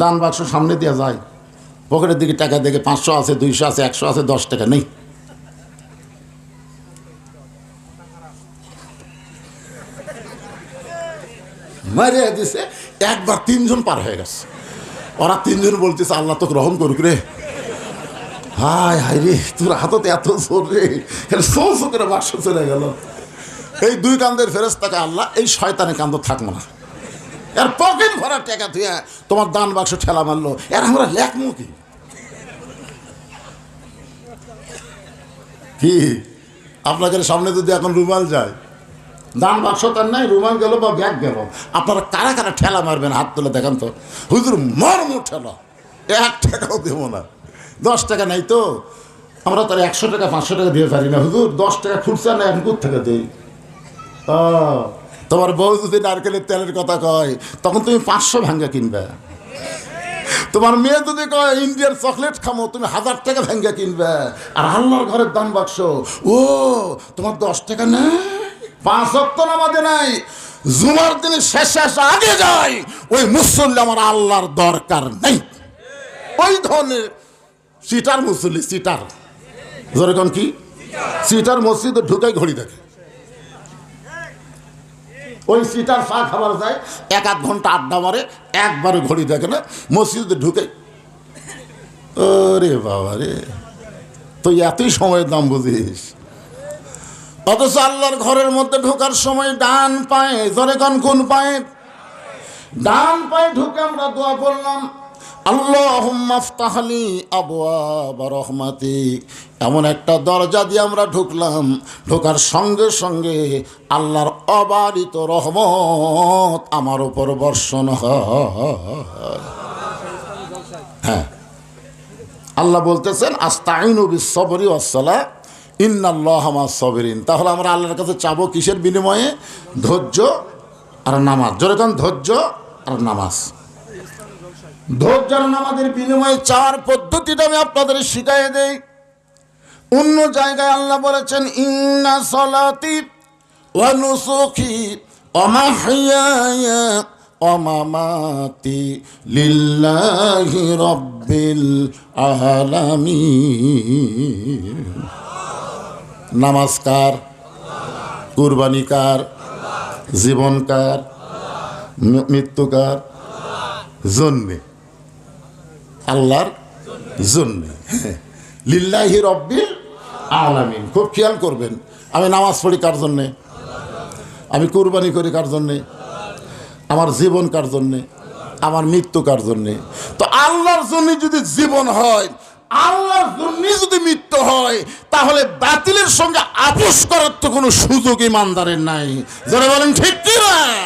দান বাক্স সামনে দেওয়া যায়। পকেটের দিকে টাকা দেখে পাঁচশো আছে, দুইশো আছে, একশো আছে, দশ টাকা নেই। মারিয়া দিছে, একবার তিনজন পার হয়ে গেছে। ওরা তিনজন বলতেছে, আল্লাহ তো গ্রহণ করুক রে। হায় হায় রে, তোর হাততে এত জোর রে। সৌ সৌ করে বাক্স চলে গেল। এই দুই কান্দের ফেরেস্তাকে আল্লাহ, এই শয়তানের কান্দ থাকব না। এর পকেট ভরা টাকা তুই তোমার দান বাক্স ঠেলা মারলো। এর আমরা লেখমু কি? আপনাদের সামনে যদি এখন রুমাল যায়। দান বাক্স তার নাই, রুমাল গেল বা ব্যাগ গেল। আপনারা কারা কারা ঠেলা মারবেন হাত তুলে দেখান তো। হুজুর, মর্ম ঠেলা। এক টাকাও দেবো না। দশ টাকা নাই তো। আমরা তার একশো টাকা, পাঁচশো টাকা দিয়ে পারি না। হুজুর, দশ টাকা খুঁজছে না এখন কোথ থেকে দেই তোমার বউ যদি নারকেলের তেলের কথা কয়, তখন তুমি পাঁচশো ভাঙ্গা কিনবে। তোমার মেয়ে যদি কয়, ইন্ডিয়ার চকলেট খামো, তুমি হাজার টাকা ভাঙ্গা কিনবে। আর আল্লাহর ঘরের দাম বাক্স, ও, তোমার দশ টাকা না পাঁচ অক্ত নামাজে নাই, জুমার দিনে শেষ আসা আগে যায় ওই মুসল্লি আমার আল্লাহর দরকার নেই। ওই ধরনের সিটার মুসল্লি, সিটার। যেরকম কি? সিটার মসজিদে ঢুকাই ঘড়ি দেখে। ওই সিটার চা খাবার যায়, এক আধ ঘণ্টা আড্ডা মারে একবারে ঘড়ি দেখে না, মসজিদে ঢুকে। ওরে বাবা রে, তুই এতই সময়ের দাম বুঝিস। অথচ আল্লাহর ঘরের মধ্যে ঢোকার সময় ডান পায়ে জরে কন কোন পায়ে? ডান পায়ে ঢুকে আমরা দোয়া করলাম আল্লাহ মাফতাহলি আবুয়া রহমাতি। এমন একটা দরজা দিয়ে আমরা ঢুকলাম, ঢোকার সঙ্গে সঙ্গে আল্লাহর অবারিত রহমত আমার উপর বর্ষণ হয়। আল্লাহ বলতেছেন, আস্তাইনু বিসবরি ওয়াসসালা ইন্নাল্লাহ মা সবরিন। তাহলে আমরা আল্লাহর কাছে চাবো কিসের বিনিময়ে? ধৈর্য আর নামাজ। যেরকম ধৈর্য আর নামাজ। ধৈর্য আর নামাজের বিনিময়ে চার পদ্ধতিটা আমি আপনাদের শিখাই দেই। অন্য জায়গায় আল্লাহ বলেছেন, ইন্না সলাতি ওয়া নুসুকি ওয়া মাহইয়ায়া ওয়া মামাতি লিল্লাহি রাব্বিল আলামিন। নামাজকার কুরবানিকার, জীবনকার, মৃত্যুকার জন্যে আল্লাহর জন্যে। লিল্লাহি রব্বিল আলামিন। খুব খেয়াল করবেন, আমি নামাজ পড়ি কার জন্যে? আমি কুরবানি করি কার জন্যে? আমার জীবন কার জন্যে? আমার মৃত্যু কার জন্যে? তো আল্লাহর জন্য যদি জীবন হয়, আল্লাহর জন্য যদি মৃত্যু হয়, তাহলে বাতিলের সঙ্গে আপোষ করার তো কোনো সুযোগ ইমানদারের নাই। যারা বলেন, ঠিক কি না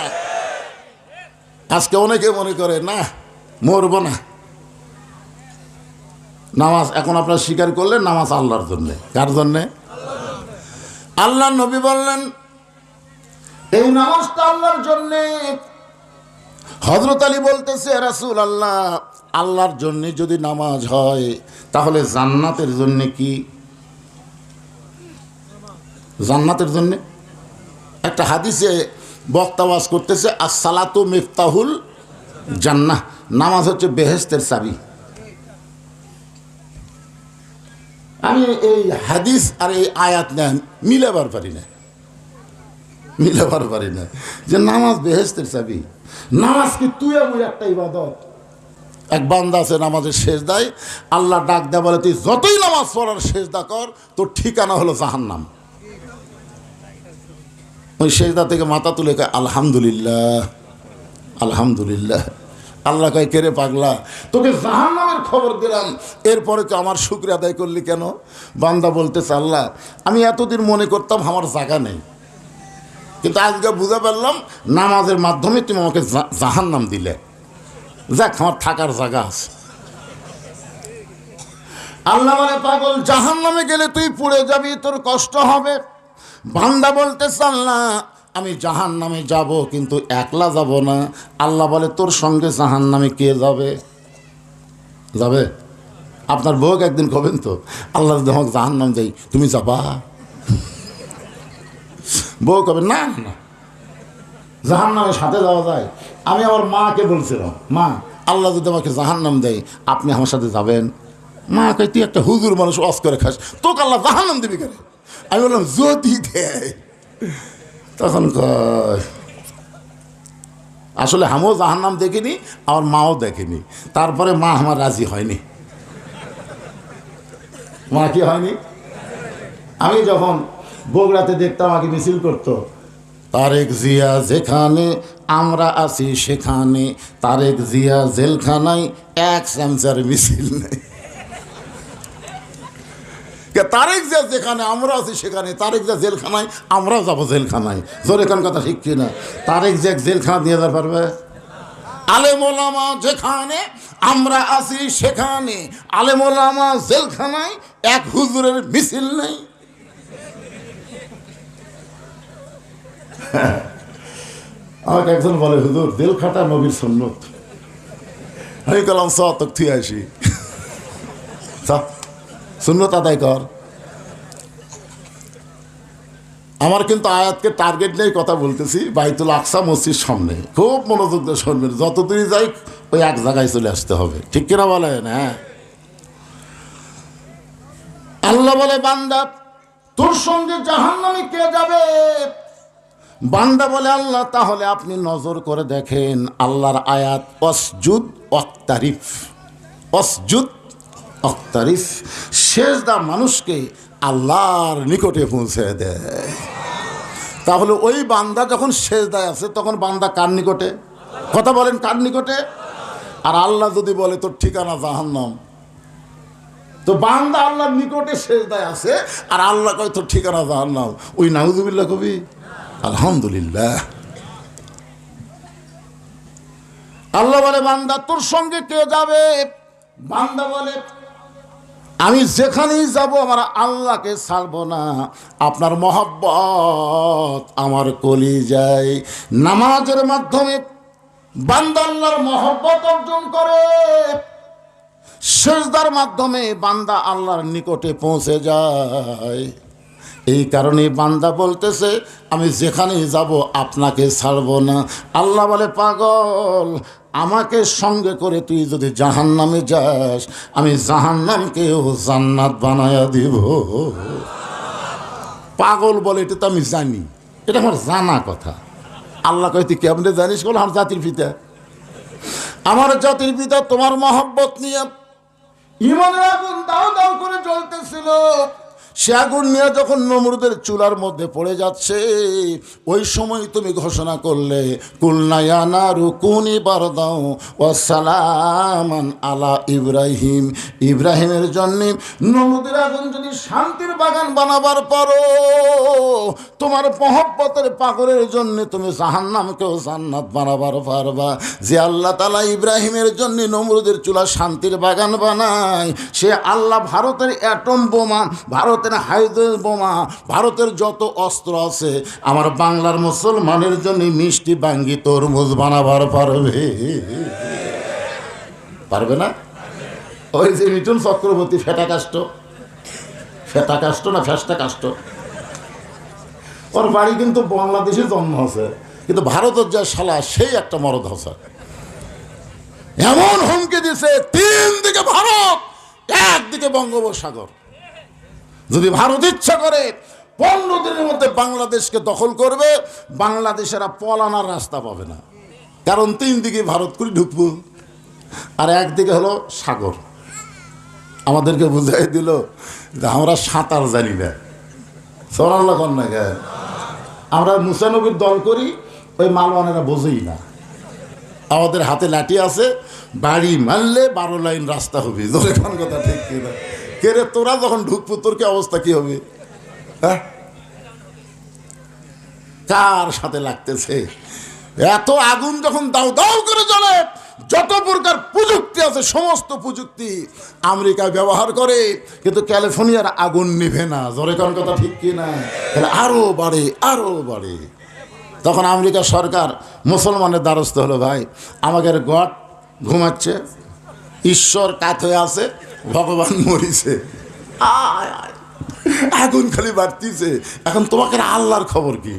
আজকে অনেকে মনে করে, না, মরব না। নামাজ এখন আপনারা স্বীকার করলেন, নামাজ আল্লাহর জন্যে। কার জন্যে? আল্লাহ নবী বললেন, এই নামাজটা আল্লাহর জন্যে। হজরত আলী বলতেছে রাসুল আল্লাহ আল্লাহর জন্য যদি নামাজ হয়, তাহলে জান্নাতের জন্য কি? জান্নাতের জন্য? একটা হাদিসে বক্তাবাস করতেছে আর সালাতু মিফতাহুল জান্নাহ। নামাজ হচ্ছে বেহেস্তের চাবি। আমি এই হাদিস আর এই আয়াত না মিলাবার পারি না। মিলাবার পারি না। যে নামাজ বেহেস্তের চাবি। নামাজ কি তুই আমি একটা ইবাদত? এক বান্দা আছে, নামাজের শেষ দেয় আল্লাহ ডাক দেয় বলে, তুই যতই নামাজ পড়ার শেষ দা কর, তোর ঠিকানা হলো জাহান্নাম। ওই শেষদা থেকে মাথা তুলে আলহামদুলিল্লাহ আলহামদুলিল্লাহ। আল্লাহ কয়, কেরে পাগলা, তোকে জাহান্নামের খবর দিলাম। এরপরে তো আমার শুক্রিয়া আদায় করলি কেন? বান্দা বলতেছে, আল্লাহ, আমি এতদিন মনে করতাম আমার জায়গা নেই। কিন্তু আজকে বুঝে পারলাম, নামাজের মাধ্যমে তুমি আমাকে জা- জাহান্নাম দিলে। যাক, আমার থাকার জায়গা আছে। আল্লাহ মানে পাগল জাহান নামে গেলে তুই পুড়ে যাবি, তোর কষ্ট হবে। বান্দা বলতেছে, আল্লাহ আমি জাহান নামে যাব, কিন্তু একলা যাব না। আল্লাহ বলে, তোর সঙ্গে জাহান নামে কে যাবে? যাবে? আপনার বউকে একদিন কবেন তো? আল্লাহ যদি আমাকে জাহান নাম যাই তুমি যাবা? বউ কবে? না না জাহান নামে সাথে যাওয়া যায়। আমি আমার মাকে বলছিলাম, মা, আল্লাহ যদি আমাকে জাহান্নাম দেয়, আপনি আমার সাথে যাবেন? মা কই তুই একটা হুজুর মানুষ অস করে খাস। তোকে আল্লাহ জাহান্নাম দিবি কেন? আমি বললাম, যদি দেয়। তখন আসলে আমিও জাহান্নাম দেখিনি, আমার মাও দেখেনি। তারপরে মা আমার রাজি হয়নি। মা কি হয়নি? আমি যখন বগুড়াতে দেখতাম, আগে মিছিল করতো, তারেক জিয়া যেখানে, আমরা আছি সেখানে, তারেক জিয়া জেলখানায়, এক স্যামসার মিছিল নেই। তারেক জিয়া যেখানে, আমরা আছি সেখানে। তারেক জিয়া জেলখানায় আমরাও যাব জেলখানায়। জোর এখন কথা ঠিক কিনা? তারেক জিয়া জেলখানা দিয়ে যেতে পারবে? আলেমোলামা যেখানে, আমরা আছি সেখানে। আলেমোলামা জেলখানায় এক হুজুরের মিছিল নেই। আমাকে একজন বলে, হুজুর দিল খাটা নবীর সন্ন্যত আমি কলাম স তোক থুই আসি। সুন্নত আদায় কর। আমার কিন্তু আয়াতকে টার্গেট নিয়ে কথা বলতেছি, বাইতুল আকসা মসজিদ সামনে। খুব মনোযোগ দিয়ে শুনবেন যত দূরই যাই ওই এক জায়গায় চলে আসতে হবে। ঠিক কিনা বলেন? হ্যাঁ। আল্লাহ বলে, বান্দা, তোর সঙ্গে জাহান্নামে কে যাবে? বান্দা বলে, আল্লাহ, তাহলে আপনি নজর করে দেখেন, আল্লাহর আয়াত অসজুদ অক্তারিফ অসজুদ অক্তারিফ শেষদা মানুষকে আল্লাহর নিকটে পৌঁছে দেয়। তাহলে ওই বান্দা যখন শেষদায় আছে, তখন বান্দা কার নিকটে? কথা বলেন, কার নিকটে? আর আল্লাহ যদি বলে, তোর ঠিকানা জাহান্নাম। তো বান্দা আল্লাহর নিকটে শেষদায় আছে, আর আল্লাহ কয়, তোর ঠিকানা জাহান্নাম। ওই নাউজুবিল্লাহ কবি? আলহামদুলিল্লাহ। আল্লাহ বলে, বান্দা, তোর সঙ্গে কে যাবে? বান্দা বলে আমি যেখানেই যাব, আমার আল্লাহকে ছাড়বো না। আপনার মহব্বত আমার কলি যায়। নামাজের মাধ্যমে বান্দা আল্লাহর মহব্বত অর্জন করে। সেজদার মাধ্যমে বান্দা আল্লাহর নিকটে পৌঁছে যায়। এই কারণে বান্দা বলতেছে, আমি যেখানেই যাব, আপনাকে ছাড়বো না। আল্লাহ বলে, পাগল আমাকে সঙ্গে করে তুই যদি জাহান নামে যাস, আমি জাহান্নামকেও জান্নাত বানায়া দিব। পাগল বলে, এটা তো আমি জানি। এটা আমার জানা কথা। আল্লাহ কয়, তুই কেমনে জানিস বলে আমার জাতির পিতা? আমার জাতির পিতা তোমার মহব্বত নিয়ে ইমানের আগুন দাও দাও করে জ্বলতেছিল। সে আগুন নিয়ে যখন নমরুদের চুলার মধ্যে পড়ে যাচ্ছে, ওই সময় তুমি ঘোষণা করলে কুলনায়ানা রুকুনি বার দাও ও সালামান আলা ইব্রাহিম। ইব্রাহিমের জন্য নমরুদের আগুন যদি শান্তির বাগান বানাবার পারো তোমার মহব্বতের পাগলের জন্য তুমি জাহান্নামকেও জান্নাত বানাবার পারবা। যে আল্লাহ তালা ইব্রাহিমের জন্য নমরুদের চুলা শান্তির বাগান বানায়, সে আল্লাহ ভারতের অ্যাটম বোমা, ভারতের হাইড্রোজেন বোমা, ভারতের যত অস্ত্র আছে, আমার বাংলার মুসলমানের জন্য মিষ্টি বাঙ্গি তরমুজ বানাবার পারবে। পারবে না? ওই যে মিঠুন চক্রবর্তী ফেটা কাষ্ট। ফেটা কাষ্ট না ফেসটা কাষ্ট? ওর বাড়ি কিন্তু বাংলাদেশে জন্ম আছে কিন্তু ভারতের যা শালা, সেই একটা মরদ হসা এমন হুমকি দিছে তিন দিকে ভারত একদিকে বঙ্গোপসাগর। যদি ভারত ইচ্ছা করে, পনেরো দিনের মধ্যে বাংলাদেশকে দখল করবে, বাংলাদেশেরা পলানার রাস্তা পাবে না। কারণ তিন দিকে ভারত করে ঢুকবো, আর একদিকে হলো সাগর। আমাদেরকে বুঝাই দিল যে আমরা সাঁতার জানি না। সরাল্লা কন্যা আমরা মুসানবির দল করি, ওই মালওয়ানেরা বোঝেই না। আমাদের হাতে লাঠি আছে, বাড়ি মারলে বারো লাইন রাস্তা হবে। জোরে কোন কথা ঠিক কিনা কে রে, তোরা যখন ঢুকবো, তোর কি অবস্থা কি হবে? হ্যাঁ? কার সাথে লাগতেছে? এত আগুন যখন দাও দাও করে জ্বলে যত প্রকার প্রযুক্তি আছে, সমস্ত প্রযুক্তি আমেরিকা ব্যবহার করে, কিন্তু ক্যালিফোর্নিয়ার আগুন নিভে না। জোরে কোন কথা ঠিক কি না? তাহলে আরও বাড়ে আরও বাড়ে। তখন আমেরিকা সরকার মুসলমানের দ্বারস্থ হলো, ভাই, আমাদের গড ঘুমাচ্ছে, ঈশ্বর কাত হয়ে আছে, ভগবান মরিছে। আগুন খালি বাড়তিছে। এখন তোমাকে আল্লাহর খবর কি?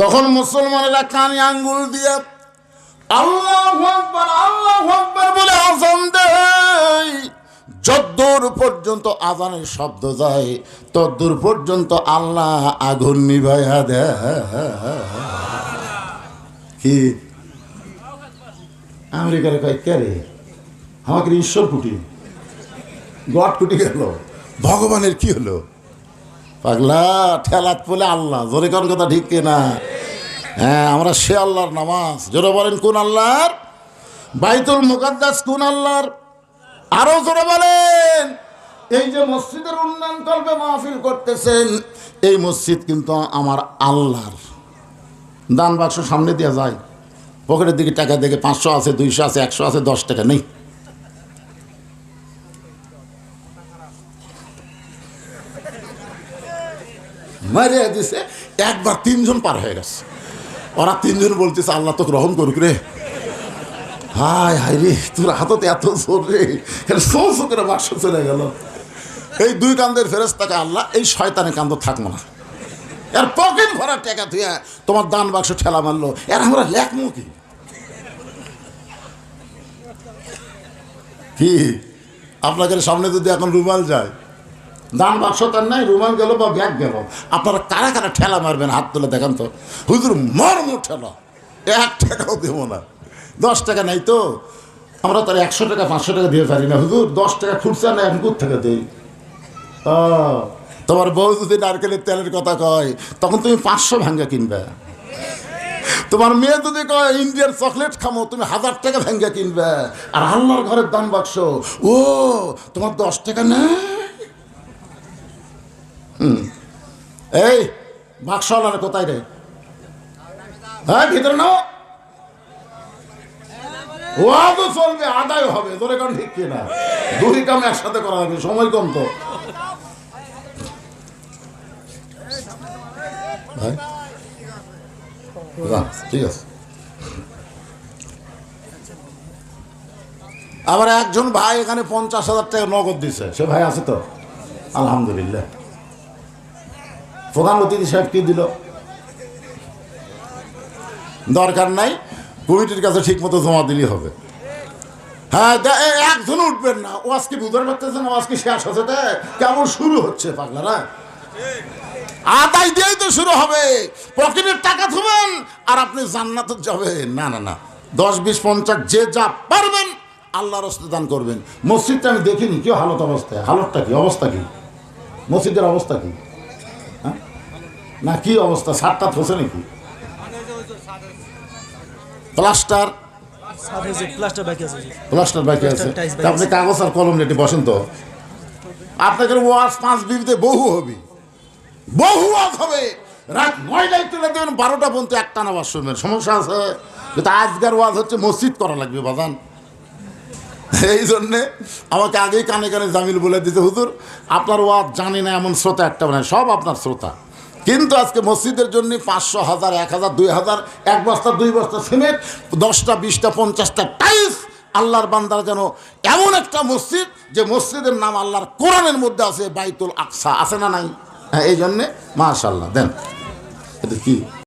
তখন মুসলমানেরা কানে আঙ্গুল দিয়ে আল্লাহ আকবার বলে আজান দেয়। যদ্দূর পর্যন্ত আজানের শব্দ যায়, তদ্দূর পর্যন্ত আল্লাহ আগুন নিভাইয়া দেয়। কি? আমেরিকার কয়, কে আমাকে ঈশ্বর কুটি গড কুটি গেল। ভগবানের কি হলো? পাগলা, ঠেলাত বলে আল্লাহ, জোরে কোন কথা ঠিক না হ্যাঁ আমরা সে আল্লাহর নামাজ। জোরে বলেন, কোন আল্লাহর? বাইতুল মুকাদ্দাস কোন আল্লাহর? আরও জোরে বলেন। এই যে মসজিদের উন্নয়ন কল্পে মাহফিল করতেছেন, এই মসজিদ কিন্তু আমার আল্লাহর। দান বাক্স সামনে দেওয়া যায়। পকেটের দিকে টাকা দেখে পাঁচশো আছে, দুইশো আছে, একশো আছে, দশ টাকা, নেই। মারিয়া দিছে, একবার তিনজন পার হয়ে গেছে। ওরা তিনজন বলতেছে, আল্লাহ তোকে রহম করুক রে। হায় হায় রে, তোর হাততে এত জোর রে। সৌ করে বাক্স চলে গেল। এই দুই কান্দের ফেরস্তাকে আল্লাহ, এই শয়তানের কান্দ থাকব না। এর পকেট ভরা টাকা থুয়া তোমার দান বাক্স ঠেলা মারলো। এর আমরা লেখমো কি? কি? আপনাদের সামনে যদি এখন রুমাল যায় দান বাক্স তার নাই, রুমাল গেল বা ব্যাগ গেল। আপনারা কারা কারা ঠেলা মারবেন, হাত তুলে দেখান তো। হুজুর মর্ম ঠেলা। এক টাকাও দেবো না। দশ টাকা নাই তো। আমরা তার একশো টাকা, পাঁচশো টাকা দিয়ে পারি না। হুজুর, দশ টাকা খুঁজছে না, এখন কোথ থেকে দেই? তোমার বউ যদি নারকেলের তেলের কথা কয়, তখন তুমি পাঁচশো ভাঙ্গা কিনবে। তোমার মেয়ে যদি কয়, ইন্ডিয়ার চকলেট খামো, তুমি হাজার টাকা ভাঙ্গা কিনবে। আর আল্লাহর ঘরের দান বাক্স, ও, তোমার দশ টাকা না এই বাক্সওয়ালার কোথায় রে? হ্যাঁ ভিতরে নাও। চলবে, আদায় হবে। ঠিক একসাথে করা সময় কম তো। ঠিক আছে। আবার একজন ভাই এখানে পঞ্চাশ হাজার টাকা নগদ দিছে। সে ভাই আছে তো? আলহামদুলিল্লাহ। প্রধান অতিথি সাহেব কি দিল? দরকার নাই, কমিটির কাছে ঠিক মতো জমা দিলেই হবে। হ্যাঁ একজন উঠবেন না। ও আজকে বুঝতে পারতেছেন ও আজকে শেষ হচ্ছে কেমন শুরু হচ্ছে পাগলারা আদায় দিয়েই তো শুরু হবে। পকেটের টাকা থবেন, আর আপনি জান্নাতে যাবেন। না না না। দশ, বিশ, পঞ্চাশ, যে যা পারবেন, আল্লাহর হস্তে দান করবেন। মসজিদটা আমি দেখিনি, কি হালত অবস্থায় হালতটা কি? অবস্থা কি? মসজিদের অবস্থা কি? না কি অবস্থা? সাতটা থসে নাকি? প্লাস্টার? প্লাস্টার বাকি আছে। আপনি কাগজ আর কলম রেটে বসেন তো। আপনাদের ওয়াজ পাঁচ বিবিতে বহু হবে। বহু ওয়াজ হবে। রাত নয়টায় তুলে দেবেন বারোটা পর্যন্ত একটা না ওয়াজ শুনবেন সমস্যা আছে? কিন্তু আজকের ওয়াজ হচ্ছে মসজিদ করা লাগবে বাজান। এই জন্যে আমাকে আগেই কানে কানে জামিল বলে দিতে হুজুর। আপনার ওয়াজ জানি না এমন শ্রোতা একটা মানে সব আপনার শ্রোতা। কিন্তু আজকে মসজিদের জন্য পাঁচশো হাজার, এক হাজার, দুই হাজার, এক বস্তা, দুই বস্তা সিমেন্ট, দশটা, বিশটা, পঞ্চাশটা টাইলস আল্লাহর বান্দার যেন এমন একটা মসজিদ, যে মসজিদের নাম আল্লাহর কোরআনের মধ্যে আছে, বাইতুল আকসা, আছে না নাই? হ্যাঁ এই জন্যে মাশাল্লাহ দেন। এটা কি?